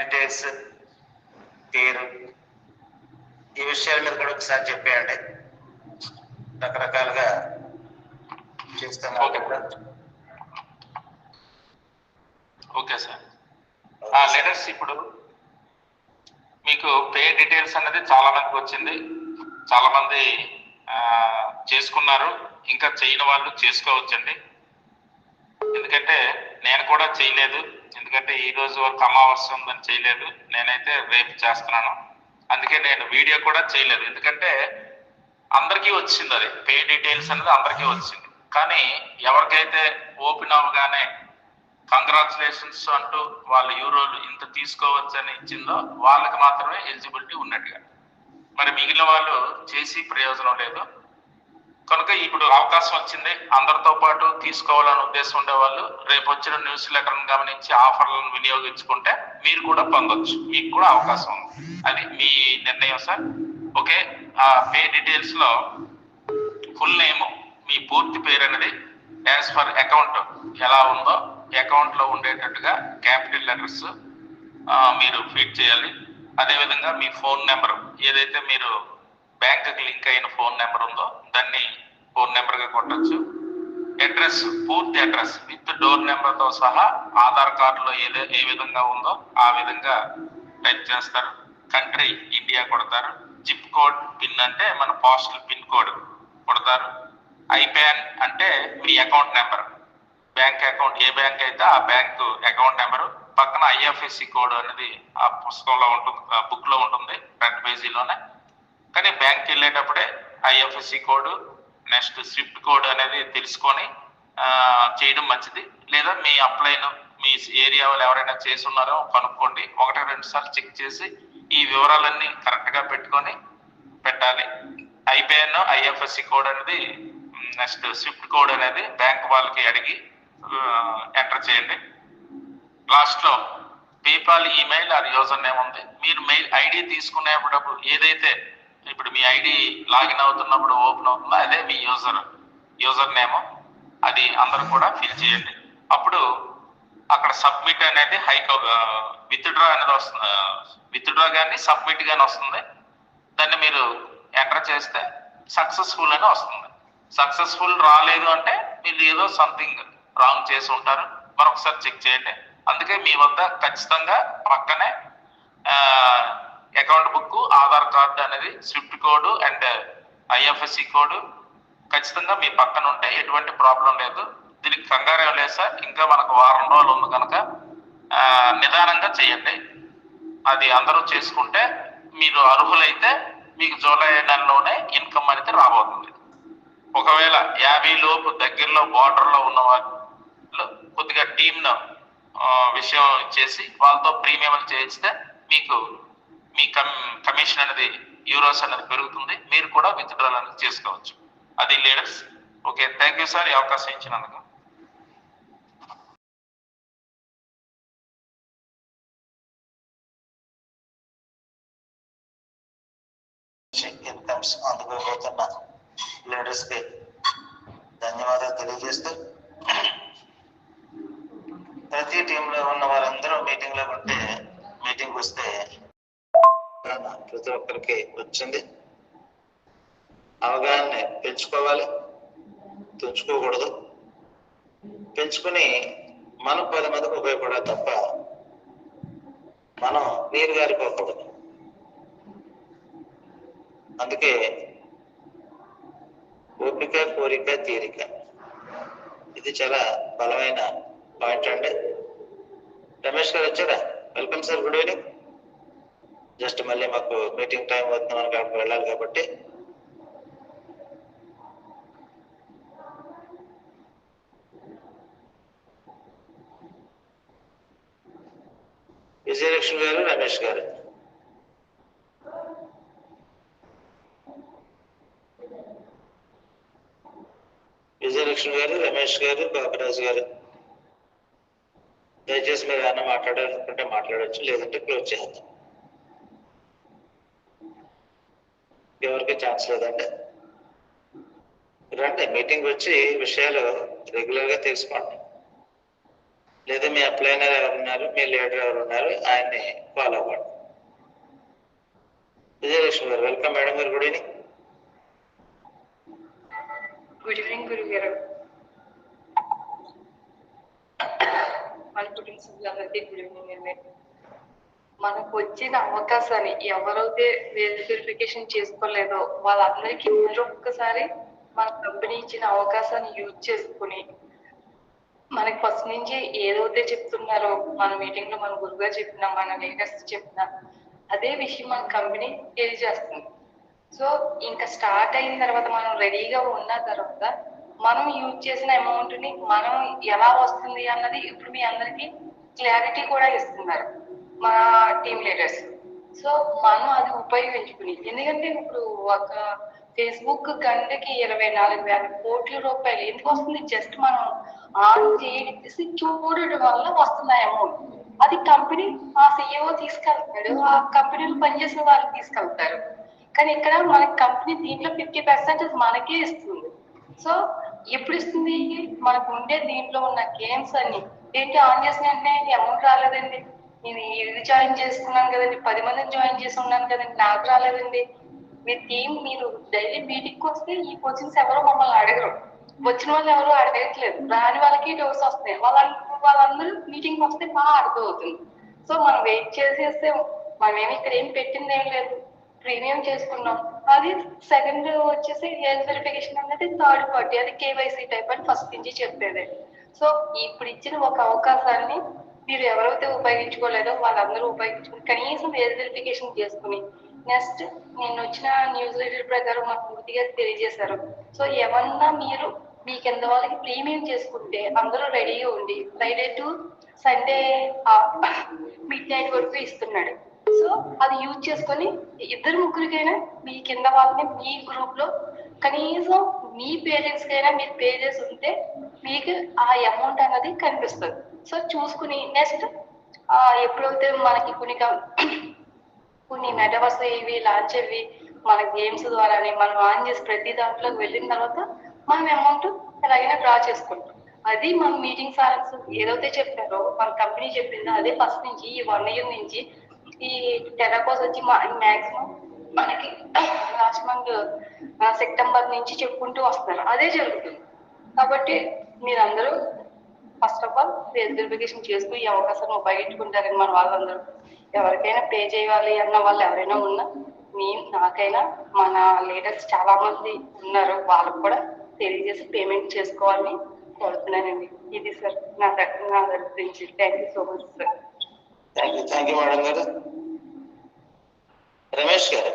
Details పేరు ఈ విషయాల మీద కూడా ఒకసారి చెప్పేయండి. రకరకాలుగా చేస్తాం ఓకే. Okay sir. ఆ లెటర్స్ ఇప్పుడు మీకు పే డీటెయిల్స్ అనేది చాలా మందికి వచ్చింది. చాలా మంది చేసుకున్నారు. ఇంకా చేయని వాళ్ళు చేసుకోవచ్చండి. ఎందుకంటే నేను కూడా చేయలేదు. ఎందుకంటే ఈ రోజు వరకు అమావాస్య ఉందని చేయలేదు. నేనైతే రేపు చేస్తున్నాను. అందుకే నేను వీడియో కూడా చేయలేదు. ఎందుకంటే అందరికీ వచ్చింది అది. పే డీటెయిల్స్ అనేది అందరికీ వచ్చింది. కానీ ఎవరికైతే ఓపెన్ అవ్వగానే కంగ్రాచులేషన్స్ అంటూ వాళ్ళ యూరోలు ఇంత తీసుకోవచ్చని ఇచ్చిందో వాళ్ళకి మాత్రమే ఎలిజిబిలిటీ ఉన్నట్టుగా. మరి మిగిలిన వాళ్ళు చేసి ప్రయోజనం లేదు. కనుక ఇప్పుడు అవకాశం వచ్చింది. అందరితో పాటు తీసుకోవాలనే ఉద్దేశం ఉండేవాళ్ళు రేపు వచ్చిన న్యూస్ లెటర్ను గమనించి ఆఫర్లను వినియోగించుకుంటే మీరు కూడా పొందొచ్చు. మీకు కూడా అవకాశం ఉంది. అది మీ నిర్ణయం సార్. ఓకే? ఆ పే డీటెయిల్స్లో ఫుల్ నేమ్ మీ పూర్తి పేరు అనేది యాజ్ ఫర్ అకౌంట్ ఎలా ఉందో అకౌంట్లో ఉండేటట్టుగా క్యాపిటల్ లెటర్స్ మీరు ఫీడ్ చేయాలి. అదేవిధంగా మీ ఫోన్ నెంబర్ ఏదైతే మీరు బ్యాంకుకి లింక్ అయిన ఫోన్ నెంబర్ ఉందో దాన్ని ఫోన్ నెంబర్గా కొట్టచ్చు. అడ్రస్ పూర్తి అడ్రస్ విత్ డోర్ నెంబర్తో సహా ఆధార్ కార్డులో ఏదే ఏ విధంగా ఉందో ఆ విధంగా టైప్ చేస్తారు. కంట్రీ ఇండియా కొడతారు. జిప్ కోడ్ పిన్ అంటే మన పోస్టల్ పిన్ కోడ్ కొడతారు. ఐపాన్ అంటే మీ అకౌంట్ నెంబర్. బ్యాంక్ అకౌంట్ ఏ బ్యాంక్ అయితే ఆ బ్యాంక్ అకౌంట్ నెంబర్ పక్కన ఐఎఫ్ఎస్సి కోడ్ అనేది ఆ పుస్తకంలో ఉంటుంది ఆ బుక్లో ఉంటుంది ఫ్రంట్ పేజీలోనే. కానీ bank వెళ్ళేటప్పుడే IFSC code next swift code అనేది తెలుసుకొని చేయడం మంచిది. లేదా మీ అప్లైన్ మీ ఏరియా వాళ్ళు ఎవరైనా చేసి ఉన్నారో కనుక్కోండి. ఒకటి రెండు సార్లు చెక్ చేసి ఈ వివరాలన్నీ కరెక్ట్గా పెట్టుకొని పెట్టాలి. ఐబిఎన్ ఐఎఫ్ఎస్సి కోడ్ అనేది నెక్స్ట్ స్విఫ్ట్ కోడ్ అనేది బ్యాంక్ వాళ్ళకి అడిగి ఎంటర్ చేయండి. లాస్ట్లో పేపాల్ ఈమెయిల్ అది యూజర్ నేమ్ ఉంది. మీరు మెయిల్ ఐడి తీసుకునేటప్పుడు ఏదైతే ఇప్పుడు మీ ఐడి లాగిన్ అవుతున్నప్పుడు ఓపెన్ అవుతుందో? అదే మీ యూజర్ యూజర్ నేమ్. అది అందరూ కూడా ఫిల్ చేయండి. అప్పుడు అక్కడ సబ్మిట్ అనేది హైక్ విత్డ్రా అనేది వస్తుంది. విత్డ్రా కానీ సబ్మిట్ కానీ వస్తుంది. దాన్ని మీరు ఎంటర్ చేస్తే సక్సెస్ఫుల్ అని వస్తుంది. సక్సెస్ఫుల్ రాలేదు అంటే మీరు ఏదో సంథింగ్ రాంగ్ చేసి ఉంటారు. మరొకసారి చెక్ చేయండి. అందుకే మీ వద్ద ఖచ్చితంగా పక్కనే కార్డు అనేది swift code and IFSC code. ఖచ్చితంగా మీ పక్కన ఉంటే ఎటువంటి ప్రాబ్లం లేదు. దీనికి కంగారు ఏం లేదు సార్. ఇంకా మనకు వారం రోజులు ఉంది కనుక నిదానంగా చేయండి. అది అందరూ చేసుకుంటే మీరు అర్హులైతే మీకు జూలై నెలలోనే ఇన్కమ్ అనేది రాబోతుంది. ఒకవేళ యాభై లోపు దగ్గరలో బార్డర్లో ఉన్న వాళ్ళు కొద్దిగా టీమ్ను విషయం చేసి వాళ్ళతో ప్రీమియం చేయిస్తే మీకు మీ కమ్ కమిషన్ అనేది యూరోస్ అనేది పెరుగుతుంది. మీరు కూడా విత్డ్రాల్ అనేది చేసుకోవచ్చు. అది leaders okay thank you sir ఈ అవకాశం ఇచ్చినందుకు. ఇన్కమ్స్ అందుకోబోతున్న లీడర్స్కి ధన్యవాదాలు తెలియజేస్తూ ప్రతి టీంలో ఉన్న వారందరూ మీటింగ్లో ఉంటే మీటింగ్ వస్తే ప్రతి ఒక్కరికి వచ్చింది. అవగాహన పెంచుకోవాలి. తుంచుకోకూడదు. పెంచుకుని మనం పది మందికి ఉపయోగపడాలి తప్ప మనం నీరు గారిపోకూడదు అందుకే ఓపిక కోరిక తీరిక ఇది చాలా బలమైన పాయింట్ అండి. రమేష్ గారు వచ్చారా? Welcome sir good evening. Just మళ్ళీ మాకు మీటింగ్ టైం అవుతుంది మనకి అక్కడికి వెళ్ళాలి కాబట్టి. విజయలక్ష్మి గారు రమేష్ గారు. విజయలక్ష్మి గారు రమేష్ గారు బాబురాజు గారు. దయచేసి మీరు ఏమైనా మాట్లాడాలనుకుంటే మాట్లాడవచ్చు లేదంటే క్లోజ్ చేద్దాం. ఎవరికి ఛాన్స్ లేదండి. రండి మీటింగ్ వచ్చి విషయాలు రెగ్యులర్గా తెలుసుకోండి. లేదా మీ అప్లైనర్ ఎవరు ఉన్నారు మీ లీడర్ ఎవరు ఉన్నారు ఆయన్ని ఫాలో అవ్వండి. Vijayalakshmi garu welcome madam garu good evening good evening Guru garu. అనుకుంటున్న సభ్యులందరికీ గుడ్ ఈవినింగ్ అండి. మనకు వచ్చిన అవకాశాన్ని ఎవరైతే వెరిఫికేషన్ చేసుకోలేదో వాళ్ళందరికీ మరొక్కసారి మన కంపెనీ ఇచ్చిన అవకాశాన్ని యూజ్ చేసుకుని మనకి ఫస్ట్ నుంచి ఏదైతే చెప్తున్నారో మన మీటింగ్లో మన గురువుగా చెప్పినా మన లీడర్స్ చెప్పినా అదే విషయం మన కంపెనీ తెలియజేస్తుంది. సో ఇంకా స్టార్ట్ అయిన తర్వాత మనం రెడీగా ఉన్న తర్వాత మనం యూజ్ చేసిన అమౌంట్ని మనం ఎలా వస్తుంది అన్నది ఇప్పుడు మీ అందరికి క్లారిటీ కూడా ఇస్తున్నారు. మన టీమ్ లీడర్స్ సో మనం అది ఉపయోగించుకుని ఎందుకంటే ఇప్పుడు ఒక ఫేస్బుక్ గంటకి ఇరవై నాలుగు వేల కోట్ల రూపాయలు ఎందుకు వస్తుంది? జస్ట్ మనం ఆన్ చేసి చూడడం వల్ల వస్తుంది అమౌంట్ అది కంపెనీ ఆ సిఇఓ తీసుకెళ్తాడు ఆ కంపెనీలో పనిచేసే వాళ్ళు తీసుకెళ్తారు. కానీ ఇక్కడ మన కంపెనీ దీంట్లో ఫిఫ్టీ పర్సెంటేజ్ మనకే ఇస్తుంది. సో ఎప్పుడు ఇస్తుంది? మనకు ఉండే దీంట్లో ఉన్న గేమ్స్ అన్ని ఏంటి? ఆన్ చేసిన వెంటనే అమౌంట్ రాలేదండి. నేను ఇది జాయిన్ చేసుకున్నాను కదండి? పది మందిని జాయిన్ చేసి ఉన్నాను కదండి. నాకు రాలేదండి. మీ టీం మీరు డైలీ మీటింగ్కి వస్తే ఈ కోచింగ్స్ ఎవరో మమ్మల్ని అడగరు. వచ్చిన వాళ్ళు ఎవరు అడగట్లేదు. రాని వాళ్ళకి డౌట్స్ వస్తాయి. వాళ్ళ వాళ్ళందరూ మీటింగ్ వస్తే బాగా అర్థం అవుతుంది సో మనం వెయిట్ చేసేస్తే మనం ఏమి ఇక్కడ ఏం పెట్టింది ఏం లేదు. ప్రీమియం చేసుకున్నాం. అది సెకండ్ వచ్చేసి ఏజ్ వెరిఫికేషన్ అనేది థర్డ్ పార్టీ అది కేవైసీ టైప్ అని ఫస్ట్ నుంచి చెప్పేది. సో ఇప్పుడు ఇచ్చిన ఒక అవకాశాన్ని మీరు ఎవరైతే ఉపయోగించుకోలేదో వాళ్ళందరూ ఉపయోగించుకుని కనీసం ఏజ్ వెరిఫికేషన్ చేసుకుని నెక్స్ట్ నేను వచ్చిన న్యూస్ రీడర్ ప్రకారం మాకు పూర్తిగా తెలియజేశారు. సో ఏమన్నా మీరు మీ కింద వాళ్ళకి ప్రీమియం చేసుకుంటే అందరూ రెడీగా ఉండి Friday to Sunday midnight వరకు ఇస్తున్నాడు. సో అది యూజ్ చేసుకొని ఇద్దరు ముగ్గురికైనా మీ కింద వాళ్ళని మీ గ్రూప్లో కనీసం మీ పేరెంట్స్ కైనా మీరు పే చేసి ఉంటే మీకు ఆ అమౌంట్ అన్నది కనిపిస్తుంది. సో చూసుకుని నెక్స్ట్ ఎప్పుడైతే మనకి కొన్ని కొన్ని మెటవర్స్ ఇవి లాంచ్ అవి మన గేమ్స్ ద్వారానే మనం ఆన్ చేసి ప్రతి దాంట్లోకి వెళ్ళిన తర్వాత మనం అమౌంట్ ఎలాగైనా డ్రా చేసుకుంటాం. అది మన మీటింగ్ సారన్స్ ఏదైతే చెప్పారో మన కంపెనీ చెప్పిందో అదే ఫస్ట్ నుంచి ఈ వన్ ఇయర్ నుంచి ఈ టెరాకోస్ వచ్చి మాక్సిమం మనకి లాస్ట్ మంత్ సెప్టెంబర్ నుంచి చెప్పుకుంటూ వస్తారు అదే జరుగుతుంది. కాబట్టి మీరందరూ first of all face verification చేస్తూ ఈ అవకాశాన్ని ఉపయోగించుకుంటారని మన వాళ్ళందరూ. ఎవరికైనా పే చేయాలి అన్న వాళ్ళు ఎవరైనా ఉన్నా మీ నాకైనా మన లీడర్స్ చాలా మంది ఉన్నారు. వాళ్ళకు కూడా తెలియజేసి పేమెంట్ చేసుకోవాలని కోరుతున్నానండి. ఇది సార్ నా దగ్గర నా దగ్గర నుంచి. Thank you so much sir thank you thank you madam garu. Ramesh garu.